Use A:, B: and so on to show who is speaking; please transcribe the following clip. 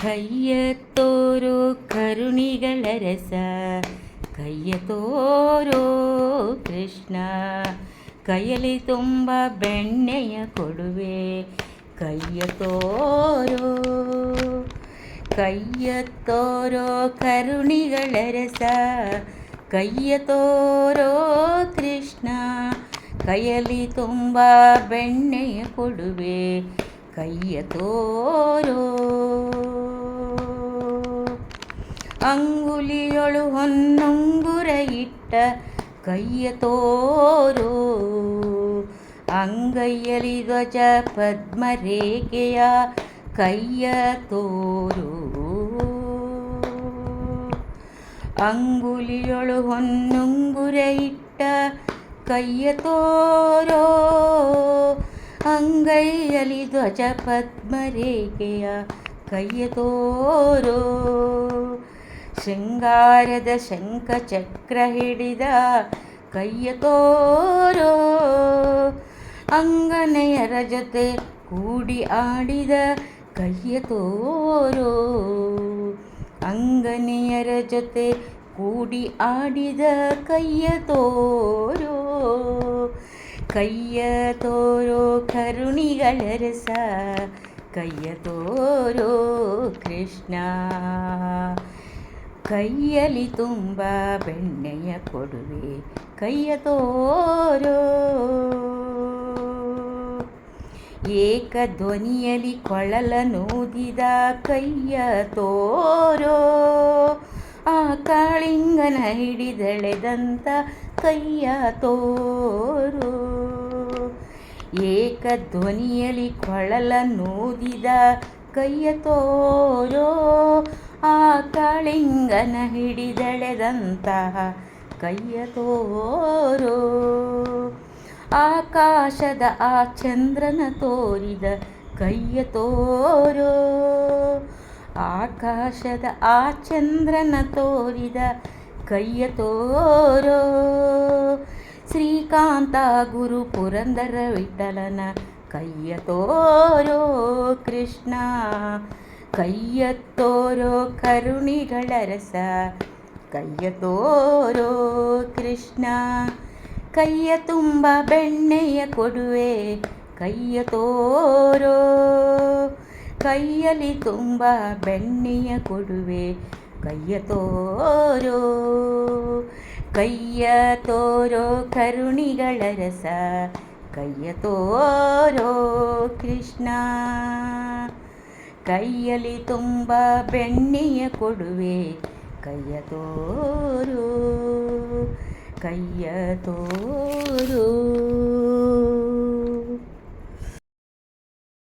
A: ಕೈಯ ತೋರೋ ಕರುಣಿಗಳ ರಸ ಕೈಯ ತೋರೋ ಕೃಷ್ಣ ಕೈಯಲ್ಲಿ ತುಂಬ ಬೆಣ್ಣೆಯ ಕೊಡುವೆ ಕೈಯ ತೋರೋ ಕೈಯ ತೋರೋ ಕರುಣಿಗಳ ರಸ ಕೈಯ ತೋರೋ ಕೃಷ್ಣ ಕೈಯಲ್ಲಿ ತುಂಬ ಬೆಣ್ಣೆಯ ಕೊಡುವೆ ಕೈಯ ತೋರೋ ಅಂಗುಲಿಯೊಳು ಹೊನ್ನಂಗುರ ಇಟ್ಟ ಕೈಯ ತೋರು. ಅಂಗೈಯಲಿ ಧ್ವಜ ಪದ್ಮರೇಖೆಯ ಕೈಯ ತೋರು. ಅಂಗುಲಿಯೊಳು ಹೊನ್ನುಂಗುರ ಇಟ್ಟ ಕೈಯ ತೋರೋ. ಅಂಗೈಯಲಿ ಧ್ವಜ ಪದ್ಮರೇಖೆಯ ಕೈಯ ತೋರೋ. ಶೃಂಗಾರದ ಶಂಖ ಚಕ್ರ ಹಿಡಿದ ಕೈಯ ತೋರೋ. ಅಂಗನೆಯರ ಜೊತೆ ಕೂಡಿ ಆಡಿದ ಕೈಯ ತೋರೋ. ಅಂಗನೆಯರ ಜೊತೆ ಕೂಡಿ ಆಡಿದ ಕೈಯ ತೋರೋ. ಕೈಯ ತೋರೋ ಕರುಣಿಗಳ ರಸ, ಕೈಯ ತೋರೋ ಕೃಷ್ಣ. ಕೈಯಲ್ಲಿ ತುಂಬ ಬೆಣ್ಣೆಯ ಕೊಡುವೆ, ಕೈಯ ತೋರೋ. ಏಕಧ್ವನಿಯಲ್ಲಿ ಕೊಳಲ ನೂದಿದ ಕೈಯ ತೋರೋ. ಆ ಕಾಳಿಂಗನ ಹಿಡಿದಳೆದಂತ ಕೈಯ ತೋರೋ. ಏಕಧ್ವನಿಯಲ್ಲಿ ಕೊಳಲ ನೂದಿದ ಕೈಯ ತೋರೋ. ಆ ಕಳಿಂಗನ ಹಿಡಿದಳೆದಂತಹ ಕೈಯ ತೋರೋ ಆಕಾಶದ ಆ ಚಂದ್ರನ ತೋರಿದ ಕೈಯ ತೋರೋ ಆಕಾಶದ ಆ ಚಂದ್ರನ ತೋರಿದ ಕೈಯ ತೋರೋ ಶ್ರೀಕಾಂತ ಗುರು ಪುರಂದರ ವಿಠಲನ ಕೈಯ ತೋರೋ ಕೃಷ್ಣ. ಕೈಯ ತೋರೋ ಕರುಣಿಗಳ ರಸ ಕೈಯ ತೋರೋ ಕೃಷ್ಣ ಕೈಯ ತುಂಬ ಬೆಣ್ಣೆಯ ಕೊಡುವೆ ಕೈಯ ತೋರೋ ಕೈಯಲ್ಲಿ ತುಂಬ ಬೆಣ್ಣೆಯ ಕೊಡುವೆ ಕೈಯ ತೋರೋ ಕೈಯ ತೋರೋ ಕರುಣಿಗಳ ರಸ ಕೈಯ ತೋರೋ ಕೃಷ್ಣ ಕೈಯಲ್ಲಿ ತುಂಬ ಬೆಣ್ಣೆಯ ಕೊಡುವೆ ಕೈಯ ತೋರು ಕೈಯ ತೋರೋ.